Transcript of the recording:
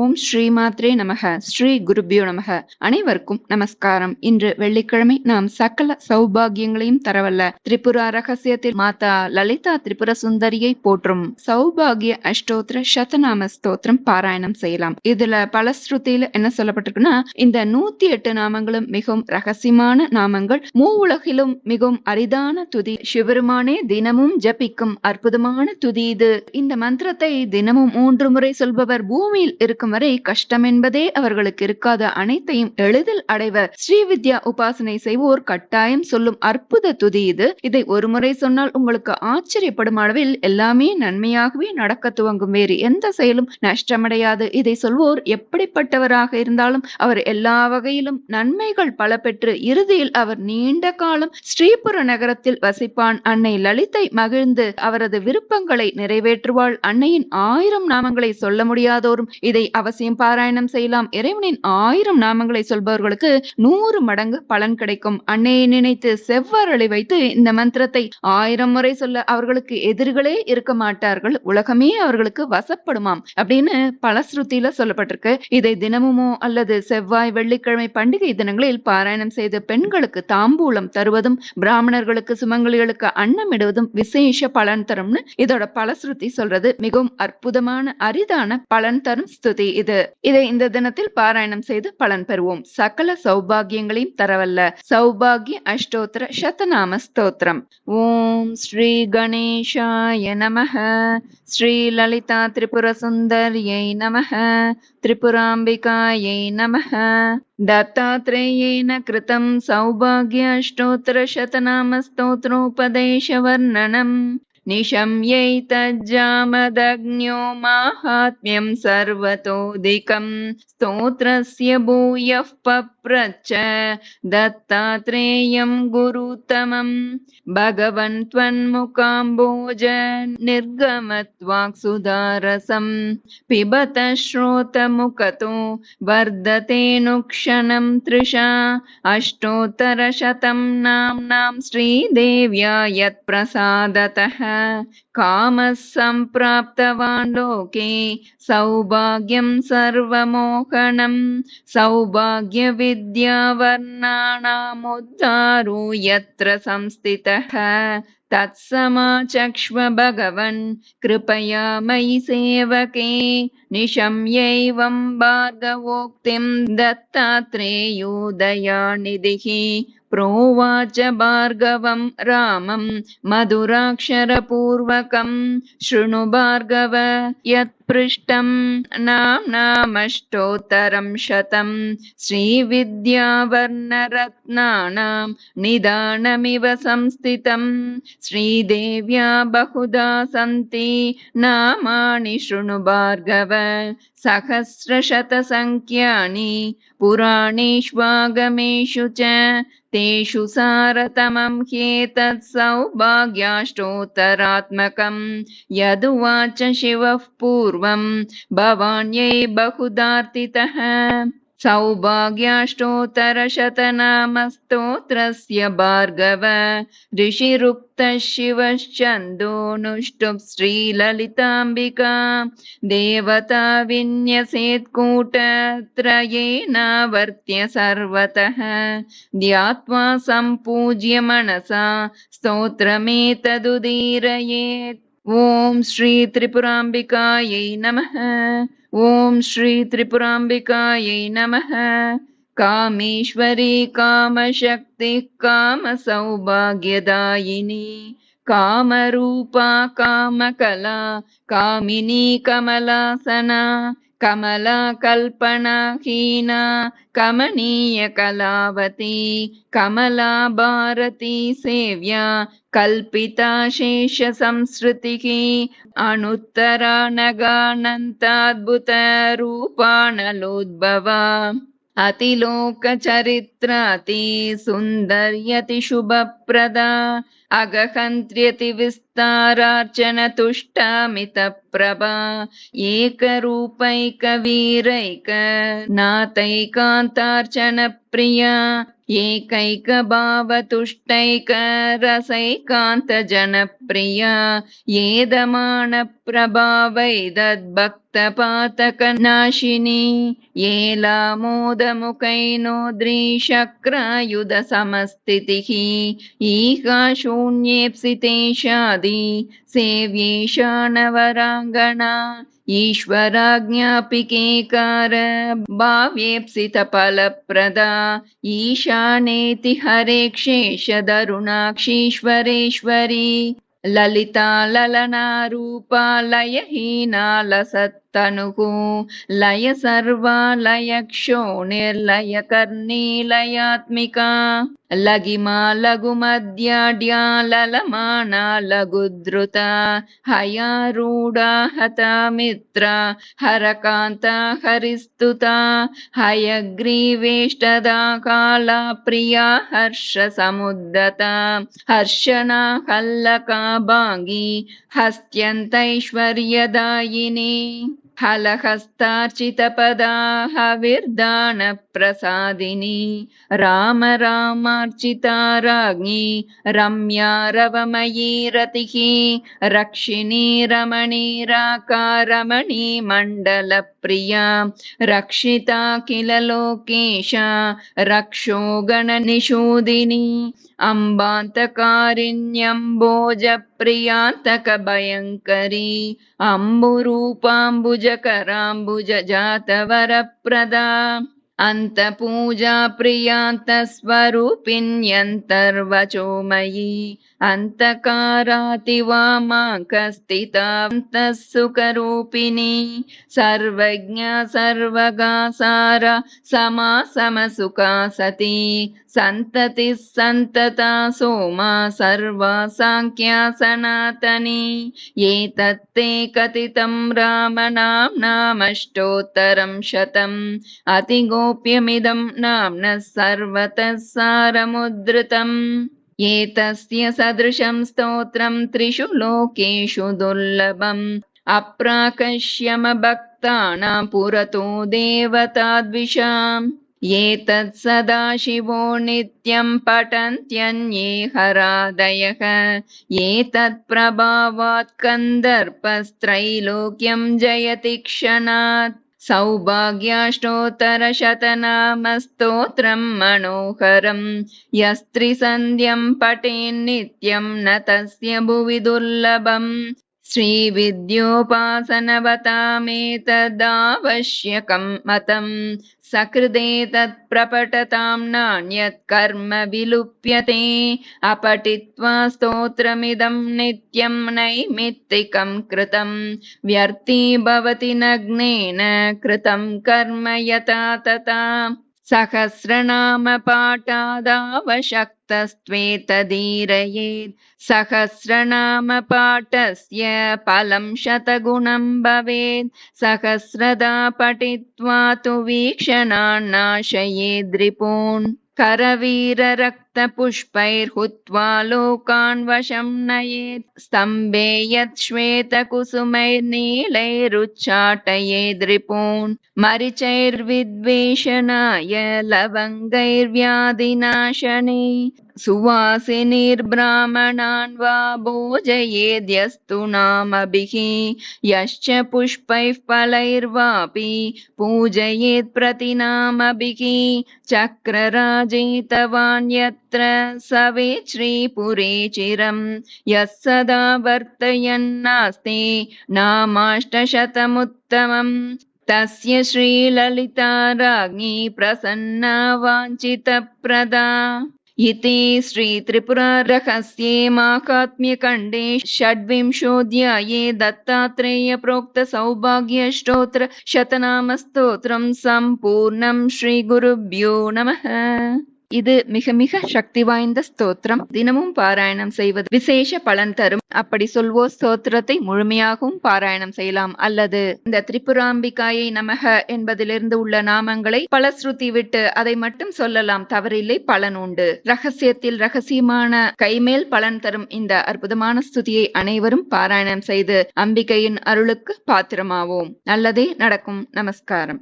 ஓம் ஸ்ரீ மாத்ரே நமக. ஸ்ரீ குருபியோ நமக. அனைவருக்கும் நமஸ்காரம். இன்று வெள்ளிக்கிழமை நாம் சகல சௌபாகியங்களையும் தரவல்ல. திரிபுரா ரகசியத்தில் மாதா லலிதா திரிபுர சுந்தரியை போற்றும் சௌபாகிய அஷ்டோத்திர சதநாம ஸ்தோத்திரம் பாராயணம் செய்யலாம். இதுல பலஸ்ருதியில என்ன சொல்லப்பட்டிருக்குன்னா இந்த நூத்தி எட்டு நாமங்களும் மிகவும் ரகசியமான நாமங்கள். மூ உலகிலும் மிகவும் அரிதான துதி. சிவருமானே தினமும் ஜபிக்கும் அற்புதமான துதி இது. இந்த மந்திரத்தை தினமும் மூன்று முறை சொல்பவர் பூமியில் இருக்கும் வரை கஷ்டம் என்பதே அவர்களுக்கு இருக்காத. அனைத்தையும் எளிதில் அடைவர் ஸ்ரீவித்யா உபாசனை செய்வோர் கட்டாயம் சொல்லும் அற்புத துதி இது. இதை ஒரு முறை சொன்னால் உங்களுக்கு ஆச்சரியப்படும் அளவில் எல்லாமே நன்மையாகவே நடக்க துவங்கும். வேறு எந்த செயலும் நஷ்டமடையாது. இதை சொல்வோர் எப்படிப்பட்டவராக இருந்தாலும் அவர் எல்லா வகையிலும் நன்மைகள் பல பெற்று இறுதியில் அவர் நீண்ட காலம் ஸ்ரீபுர நகரத்தில் வசிப்பான். அன்னை லலிதை மகிழ்ந்து அவரது விருப்பங்களை நிறைவேற்றுவாள். அன்னையின் ஆயிரம் நாமங்களை சொல்ல முடியாதோரும் இதை அவசியம் பாராயணம் செய்யலாம். இறைவனின் ஆயிரம் நாமங்களை சொல்பவர்களுக்கு நூறு மடங்கு பலன் கிடைக்கும். அன்னையை நினைத்து செவ்வரளி வைத்து இந்த மந்திரத்தை ஆயிரம் முறை சொல்ல அவர்களுக்கு எதிரிகளே இருக்க மாட்டார்கள். உலகமே அவர்களுக்கு வசப்படுமாம் அப்படின்னு பலஸ்ருதியில சொல்லப்பட்டிருக்கு. இதை தினமுமோ அல்லது செவ்வாய் வெள்ளிக்கிழமை பண்டிகை தினங்களில் பாராயணம் செய்து பெண்களுக்கு தாம்பூலம் தருவதும் பிராமணர்களுக்கு சுமங்கலிகளுக்கு அன்னமிடுவதும் விசேஷ பலன் தரும்னு இதோட பலஸ்ருதி சொல்றது. மிகவும் அற்புதமான அரிதான பலன் தரும் ஸ்துதி. இது இதை இந்த தினத்தில் பாராயணம் செய்து பலன் பெறுவோம் சகல சௌபாகியங்களையும் தரவல்ல சௌபாகிய அஷ்டோத்திர சதநாம ஸ்தோத்திரம் ஓம் ஸ்ரீ கணேஷாய நமக ஸ்ரீ லலிதா திரிபுர சுந்தர்யை நமக त्रिपुराम्बिकायै नमः दत्तात्रेयेण कृतं सौभाग्य अष्टोत्तरशतनामस्तोत्रोपदेशवर्णनम् निशम्यैतज्जामदग्न्यो माहात्म्यं सर्वतोऽधिकं स्तोत्रस्य भूयः पप्रच्छ दत्तात्रेयं गुरुतमम् भगवन् त्वन्मुकाम्बोज निर्गमत्वाक्सुधारसम् पिबत श्रोतमुखतो वर्धतेऽनुक्षणं तृषा अष्टोत्तरशतं नाम्नां श्रीदेव्या यत्प्रसादतः कामः सम्प्राप्तवान् लोके सौभाग्यं सर्वमोहनं सौभाग्यविद्यावर्णानामुद्धारो यत्र संस्थितः तत्समाचक्ष्व भगवन् कृपया मयि सेवके निशम्यैवं भार्गवोक्तिं दत्तात्रेयो दयानिधिः प्रोवाच भार्गवं रामं मधुराक्षरपूर्वकं। शृणु भार्गव यत्पृष्टं नाम्नामष्टोत्तरं शतं। श्रीविद्यावर्णरत्नानां निदानमिव संस्थितं। श्रीदेव्या बहुधा सन्ति नामानि शृणु भार्गव। सहस्रशतसङ्ख्यानि पुराणेष्वागमेषु च तेषु सारतमं ह्येतत् सौभाग्याष्टोत्तरात्मकं यदुवाच शिवः पूर्वं भवान्यै बहुदार्तितः सौभाग्याष्टोत्तरशतनामस्तोत्रस्य भार्गव। ऋषिरुक्तः शिवश्चन्दोनुष्टुप् श्रीललिताम्बिका। देवता विन्यसेत्कूटत्रयेनावर्त्य सर्वतः। ध्यात्वा सम्पूज्य मनसा स्तोत्रमेतदुदीरयेत्। ॐ श्री त्रिपुराम्बिकायै नमः ॐ श्री त्रिपुराम्बिकायै नमः। कामेश्वरी कामशक्तिः कामसौभाग्यदायिनी कामरूपा कामकला कामिनी कमलासना कमला कल्पनाहीना कमनीयकलावती कमला भारती सेव्या कल्पिता शेषसंसृतिः अनुत्तरा नगानन्ताद्भुतरूपाणलोद्भवा अतिलोकचरित्राति सुन्दर्यति शुभप्रदा अगहन्त्र्यतिविस्तारार्चनतुष्टामितप्रभा एकरूपैकवीरैक नातैकान्तार्चनप्रिया एकैकभावतुष्टैकरसैकान्तजनप्रिया येदमानप्रभावैदद्भक्तपातकनाशिनी येलामोदमुखैनोद्रीशक्रायुधसमस्थितिः ईका शून्येप्सितेशादि सेव्येषा नवराङ्गणा ईश्वराज्ञापिकेकार भाव्येप्सितफलप्रदा ईशानेति हरेक्षेषदरुणाक्षीश्वरेश्वरी ललिता ललनारूपा लयहीना తనుకు లయ సర్వాలయక్షో నిర్లయ కర్ణీలయాత్మిక. లగిమా లఘుమద్యాడ్యాలమానా లఘుధృత హయారూఢా హత మిత్ర. హరకాంత హరిస్తుత. హయగ్రీవేష్టదా కాళ ప్రియా హర్ష సముద్రత హర్షణ హల్లకా భాంగి హస్త్యంతైశ్వర్యదాయిని. हलहस्तार्चितपदा हविर्दानप्रसादिनी राम रामार्चिता राज्ञी रम्या रवमयी रतिः। रक्षिणी रमणीराकारमणी मण्डलप्रिया। रक्षिता किल लोकेशा रक्षो गणनिषूदिनी अम्बान्तकारिण्यम्बोजप्रियान्तकभयङ्करी अम्बुरूपाम्बुजकराम्बुजजातवरप्रदा अन्तपूजा प्रियान्तस्वरूपिण्यन्तर्वचोमयी अन्तकारातिवामाकस्थितान्तः सुखरूपिणी सर्वज्ञा सर्वगासार समासमसुखा सती। सन्ततिः सन्तता सोमा सर्वा साङ्ख्या सनातनी। एतत्ते कथितं रामनाम्नामष्टोत्तरं शतम् अतिगोप्यमिदं नाम्नः सर्वतः सारमुद्धृतम् एतस्य सदृशं स्तोत्रं त्रिषु लोकेषु दुर्लभम्। अप्राकश्यमभक्तानां पुरतो देवताद्विषाम्। एतत् सदाशिवो नित्यं पठन्त्यन्ये हरादयः। एतत् प्रभावात् कन्दर्पस्त्रैलोक्यं जयति क्षणात् सौभाग्याष्टोत्तरशतनामस्तोत्रं मनोहरं यस्त्रिसन्ध्यं पठेन्नित्यं न तस्य भुवि दुर्लभम् श्रीविद्योपासनवतामेतदावश्यकं मतम् सकृदे तत्प्रपठतां नान्यत् कर्म विलुप्यते। अपठित्वा स्तोत्रमिदं नित्यं नैमित्तिकं कृतं। व्यर्थी भवति नग्नेन कृतं कर्म यथा तथा सहस्रनामपाठादावशक्तस्त्वेतदीरयेत् सहस्रनामपाठस्य फलं शतगुणं भवेत् सहस्रदा पठित्वा तु वीक्षणान्नाशयेद्रिपून् करवीररक्तपुष्पैर्हुत्वा लोकान् वशं नयेत् स्तम्भे यत् श्वेतकुसुमैर्नीलैरुच्चाटयेद्रिपून् मरिचैर्विद्वेषणाय लवङ्गैर्व्याधिनाशने सुवासिनिर्ब्राह्मणान् वा भोजयेद्यस्तु नामभिः यश्च पुष्पैः फलैर्वापि पूजयेत् प्रतिनामभिः चक्रराजेतवान् यत्र सवेत् श्रीपुरे चिरम् यः सदा वर्तयन्नास्ति नामाष्टशतमुत्तमम् तस्य श्रीललिता राज्ञी प्रसन्ना वाञ्छितप्रदा इति श्रीत्रिपुरारहस्ये माहात्म्यखण्डे षड्विंशोऽध्याये दत्तात्रेयप्रोक्तसौभाग्यस्तोत्र शतनामस्तोत्रं सम्पूर्णं श्रीगुरुभ्यो नमः இது மிக மிக சக்தி வாய்ந்த ஸ்தோத்திரம். தினமும் பாராயணம் செய்வது விசேஷ பலன் தரும். அப்படி சொல்வோர் ஸ்தோத்திரத்தை முழுமையாகவும் பாராயணம் செய்யலாம். அல்லது இந்த திரிபுராம்பிகாயை நமக என்பதிலிருந்து உள்ள நாமங்களை பலஸ்ருதி விட்டு அதை மட்டும் சொல்லலாம். தவறில்லை பலன் உண்டு. ரகசியத்தில் ரகசியமான கைமேல் பலன் தரும் இந்த அற்புதமான ஸ்துதியை அனைவரும் பாராயணம் செய்து அம்பிகையின் அருளுக்கு பாத்திரமாவோம். நல்லதே நடக்கும். நமஸ்காரம்.